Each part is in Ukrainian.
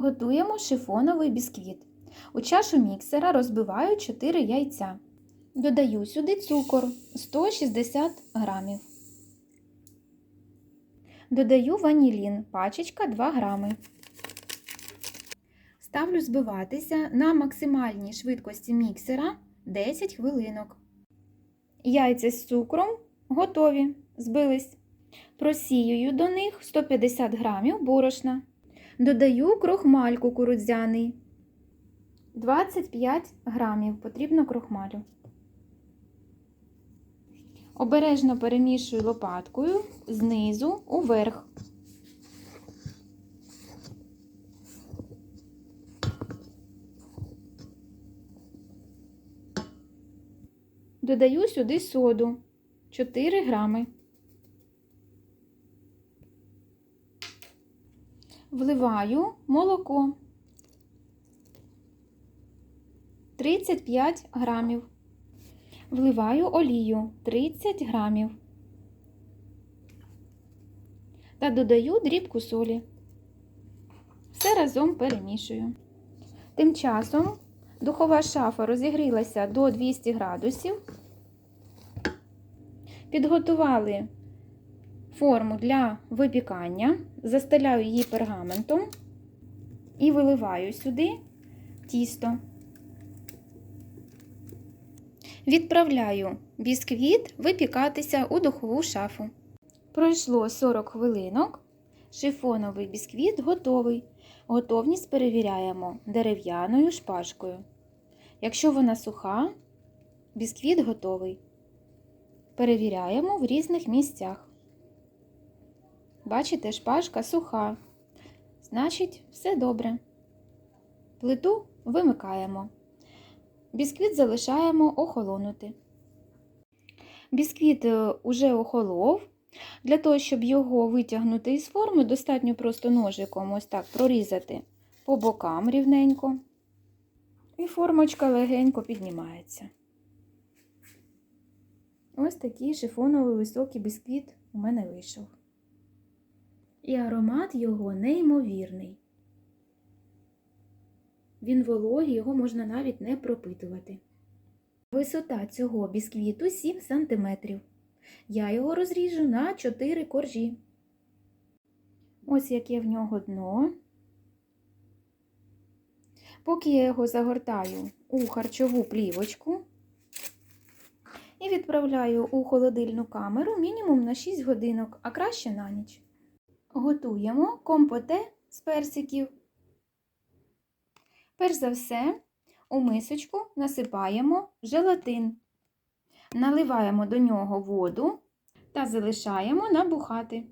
Готуємо шифоновий бісквіт. У чашу міксера розбиваю 4 яйця. Додаю сюди цукор 160 грамів. Додаю ванілін, пачечка 2 грами. Ставлю збиватися на максимальній швидкості міксера 10 хвилинок. Яйця з цукром готові, збились. Просіюю до них 150 грамів борошна. Додаю крохмаль кукурудзяний. 25 грамів потрібно крохмалю. Обережно перемішую лопаткою знизу уверх. Додаю сюди соду 4 грами. Вливаю молоко 35 грамів. Вливаю олію 30 грамів. Та додаю дрібку солі. Все разом перемішую. Тим часом духова шафа розігрілася до 200 градусів. Підготували форму для випікання, застеляю її пергаментом і виливаю сюди тісто. Відправляю бісквіт випікатися у духову шафу. Пройшло 40 хвилинок. Шифоновий бісквіт готовий. Готовність перевіряємо дерев'яною шпажкою. Якщо вона суха, бісквіт готовий. Перевіряємо в різних місцях. Бачите, шпажка суха. Значить, все добре. Плиту вимикаємо. Бісквіт залишаємо охолонути. Бісквіт е, уже охолов. Для того, щоб його витягнути із форми, достатньо просто ножиком ось так прорізати по бокам рівненько. І формочка легенько піднімається. Ось такий шифоновий високий бісквіт у мене вийшов. І аромат його неймовірний. Він вологий, його можна навіть не пропитувати. Висота цього бісквіту 7 см. Я його розріжу на 4 коржі. Ось яке в нього дно. Поки я його загортаю у харчову плівочку і відправляю у холодильну камеру мінімум на 6 годинок, а краще на ніч. Готуємо компоте з персиків. Перш за все, у мисочку насипаємо желатин, наливаємо до нього воду та залишаємо набухати.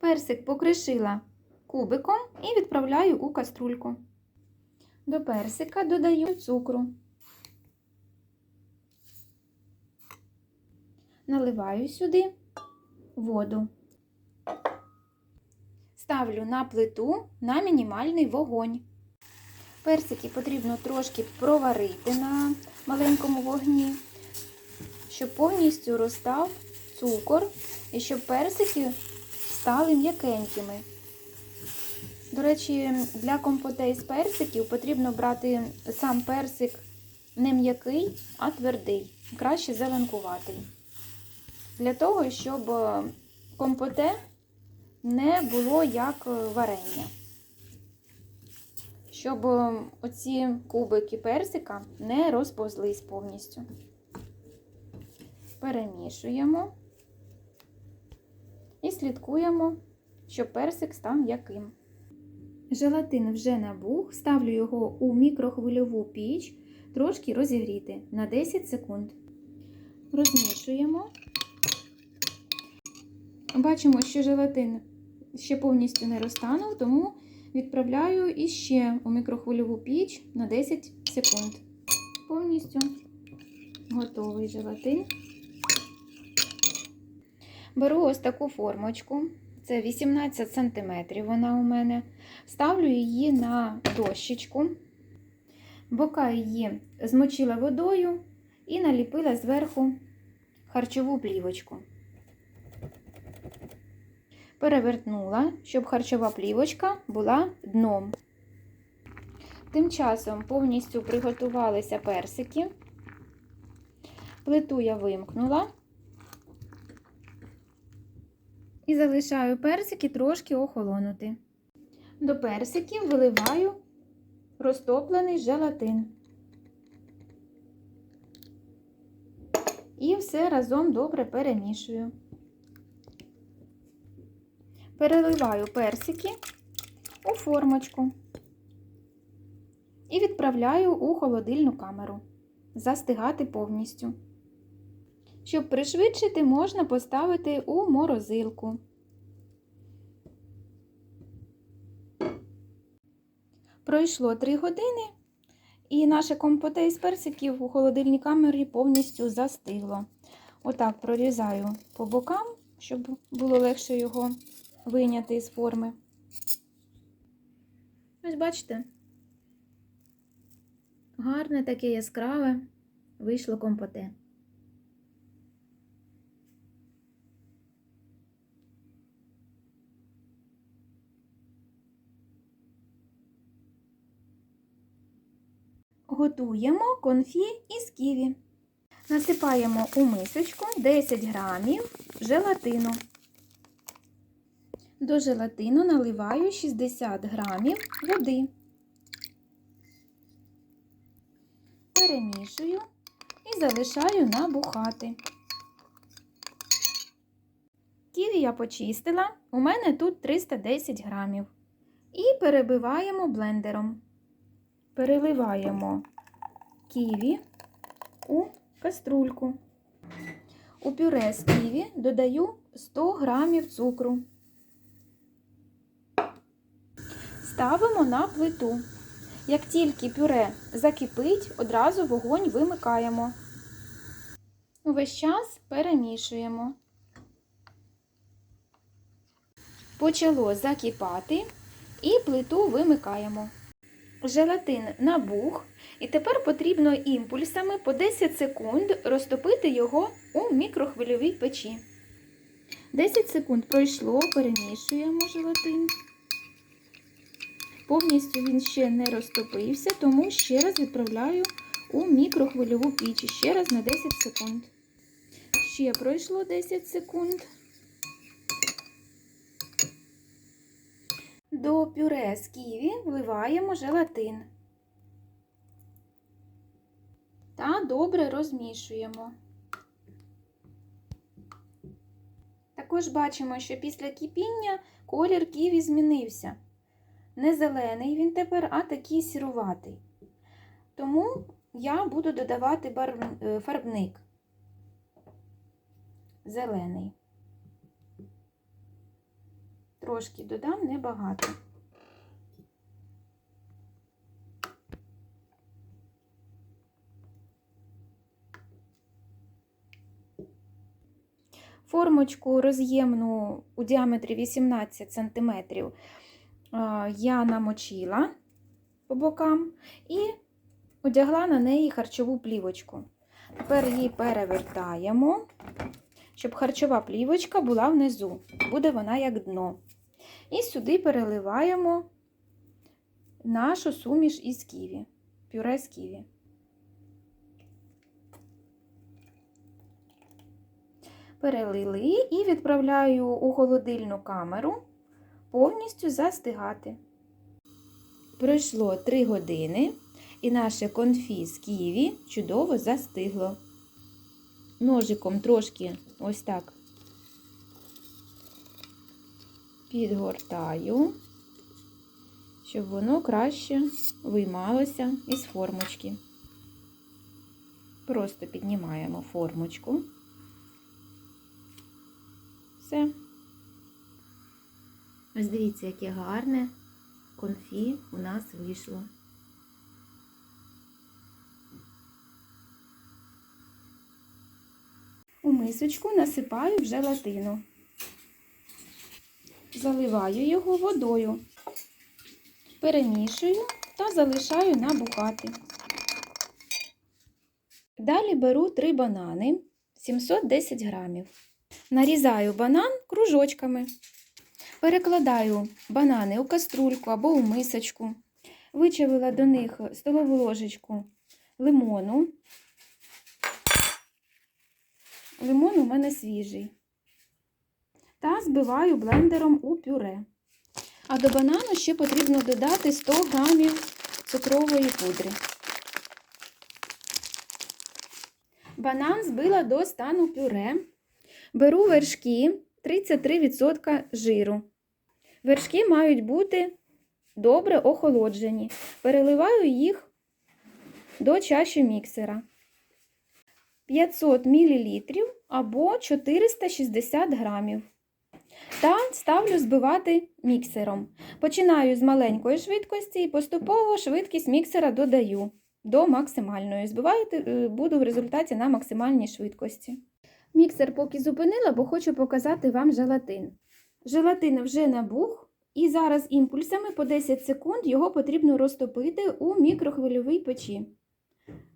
Персик покришила кубиком і відправляю у каструльку. До персика додаю цукру. Наливаю сюди воду. Ставлю на плиту на мінімальний вогонь. Персики потрібно трошки проварити на маленькому вогні, щоб повністю розстав цукор і щоб персики стали м'якенькими. До речі, для компотей з персиків потрібно брати сам персик не м'який, а твердий, краще зеленкуватий. Для того, щоб компоте не було як варення щоб оці кубики персика не розповзлись повністю. Перемішуємо і слідкуємо, щоб персик став м'яким. Желатин вже набух, ставлю його у мікрохвильову піч, трошки розігріти на 10 секунд. Розмішуємо. Бачимо, що желатин ще повністю не розтанув, тому відправляю іще у мікрохвильову піч на 10 секунд. Повністю готовий желатин. Беру ось таку формочку, це 18 см вона у мене. Ставлю її на дощечку, бока її змочила водою і наліпила зверху харчову плівочку. Перевертнула, щоб харчова плівочка була дном. Тим часом повністю приготувалися персики. Плиту я вимкнула. І залишаю персики трошки охолонути. До персиків виливаю розтоплений желатин. І все разом добре перемішую. Переливаю персики у формочку і відправляю у холодильну камеру. Застигати повністю. Щоб пришвидшити, можна поставити у морозилку. Пройшло 3 години, і наше компоте із персиків у холодильній камері повністю застигло. Отак прорізаю по бокам, щоб було легше його вийняти із форми. Ось бачите, гарне таке яскраве вийшло компоте. Готуємо конфі із ківі. Насипаємо у мисочку 10 грамів желатину. До желатину наливаю 60 грамів води. Перемішую і залишаю набухати. Ківі я почистила, у мене тут 310 грамів. І перебиваємо блендером. Переливаємо ківі у каструльку. У пюре з ківі додаю 100 грамів цукру. Ставимо на плиту. Як тільки пюре закипить, одразу вогонь вимикаємо. Увесь час перемішуємо. Почало закипати і плиту вимикаємо. Желатин набух, і тепер потрібно імпульсами по 10 секунд розтопити його у мікрохвильовій печі. 10 секунд пройшло, перемішуємо желатин. Повністю він ще не розтопився, тому ще раз відправляю у мікрохвильову піч. Ще раз на 10 секунд. Ще пройшло 10 секунд. До пюре з ківі вливаємо желатин та добре розмішуємо. Також бачимо, що після кипіння колір ківі змінився. Не зелений він тепер, а такий сіруватий. Тому я буду додавати барв- фарбник зелений. Трошки додам небагато. Формочку роз'ємну у діаметрі 18 см я намочила по бокам і одягла на неї харчову плівочку. Тепер її перевертаємо щоб харчова плівочка була внизу, буде вона як дно. І сюди переливаємо нашу суміш із ківі, пюре з ківі. Перелили і відправляю у холодильну камеру повністю застигати. Пройшло 3 години, і наше конфі з ківі чудово застигло ножиком трошки ось так підгортаю, щоб воно краще виймалося із формочки. Просто піднімаємо формочку. Все. Ось дивіться, яке гарне конфі у нас вийшло. У мисочку насипаю в желатину. Заливаю його водою, перемішую та залишаю набухати. Далі беру 3 банани 710 грамів. Нарізаю банан кружочками Перекладаю банани у каструльку або у мисочку. Вичавила до них столову ложечку лимону. Лимон у мене свіжий. Та збиваю блендером у пюре. А до банану ще потрібно додати 100 грамів цукрової пудри. Банан збила до стану пюре. Беру вершки 33% жиру. Вершки мають бути добре охолоджені. Переливаю їх до чаші міксера. 500 мл або 460 грамів. Та ставлю збивати міксером. Починаю з маленької швидкості і поступово швидкість міксера додаю до максимальної. Збивати е, буду в результаті на максимальній швидкості. Міксер поки зупинила, бо хочу показати вам желатин. Желатин вже набух, і зараз імпульсами по 10 секунд його потрібно розтопити у мікрохвильовій печі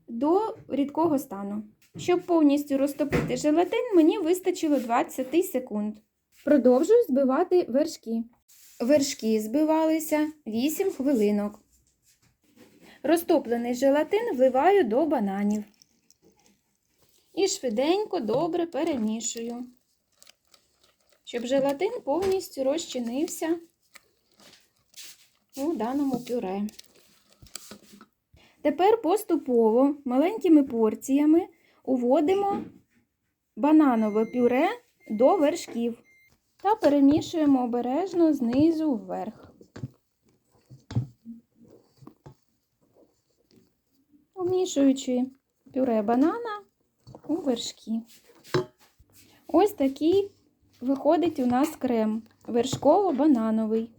до рідкого стану. Щоб повністю розтопити желатин, мені вистачило 20 секунд. Продовжую збивати вершки. Вершки збивалися 8 хвилинок. Розтоплений желатин вливаю до бананів. І швиденько добре перемішую, щоб желатин повністю розчинився у даному пюре. Тепер поступово маленькими порціями уводимо бананове пюре до вершків та перемішуємо обережно знизу вверх. Умішуючи пюре банана у вершки. Ось такий виходить у нас крем вершково-банановий.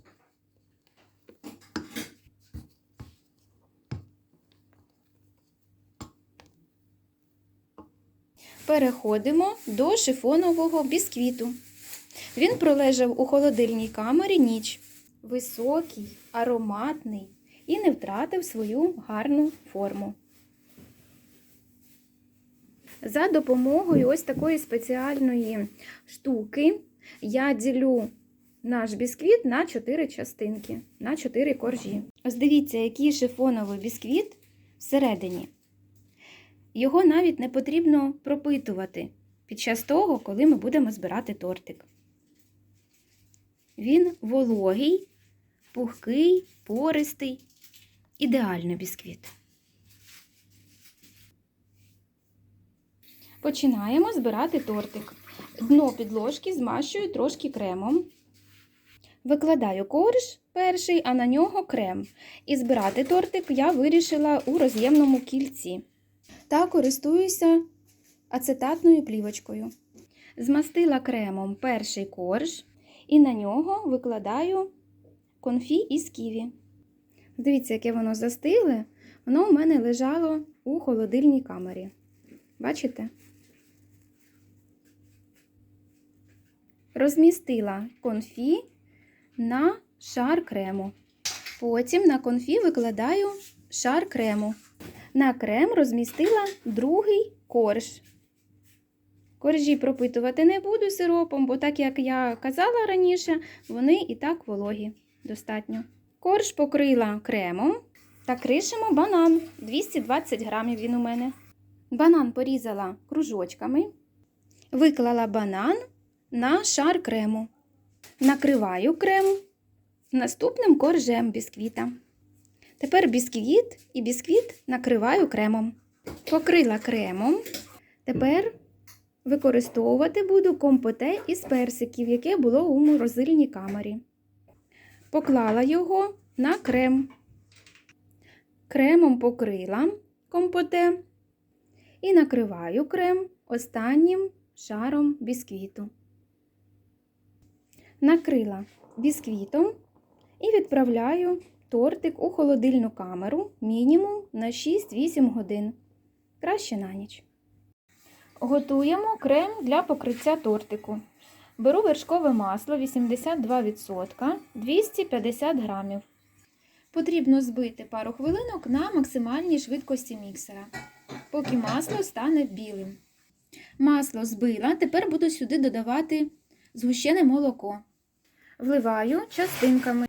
Переходимо до шифонового бісквіту. Він пролежав у холодильній камері ніч. Високий, ароматний і не втратив свою гарну форму. За допомогою ось такої спеціальної штуки я ділю наш бісквіт на 4 частинки, на 4 коржі. Ось дивіться, який шифоновий бісквіт всередині. Його навіть не потрібно пропитувати під час того, коли ми будемо збирати тортик. Він вологий, пухкий, пористий, ідеальний бісквіт. Починаємо збирати тортик. Дно підложки змащую трошки кремом. Викладаю корж перший, а на нього крем. І збирати тортик я вирішила у роз'ємному кільці. Та користуюся ацетатною плівочкою. Змастила кремом перший корж і на нього викладаю конфі із ківі. Дивіться, яке воно застигле. Воно у мене лежало у холодильній камері. Бачите? Розмістила конфі на шар крему. Потім на конфі викладаю шар крему. На крем розмістила другий корж. Коржі пропитувати не буду сиропом, бо, так як я казала раніше, вони і так вологі достатньо. Корж покрила кремом та кришимо банан 220 грамів він у мене. Банан порізала кружочками, виклала банан на шар крему. Накриваю крем наступним коржем бісквіта. Тепер бісквіт і бісквіт накриваю кремом. Покрила кремом. Тепер використовувати буду компоте із персиків, яке було у морозильній камері. Поклала його на крем. Кремом покрила компоте і накриваю крем останнім шаром бісквіту. Накрила бісквітом і відправляю тортик у холодильну камеру мінімум на 6-8 годин. Краще на ніч. Готуємо крем для покриття тортику. Беру вершкове масло 82%, 250 грамів. Потрібно збити пару хвилинок на максимальній швидкості міксера, поки масло стане білим. Масло збила, тепер буду сюди додавати згущене молоко. Вливаю частинками.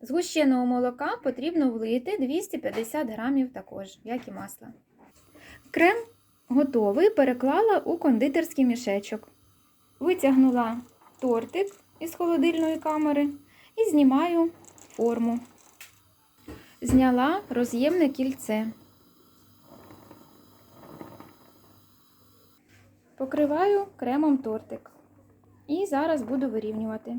Згущеного молока потрібно влити 250 грамів також, як і масла. Крем готовий, переклала у кондитерський мішечок. Витягнула тортик із холодильної камери і знімаю форму. Зняла роз'ємне кільце. Покриваю кремом тортик. І зараз буду вирівнювати.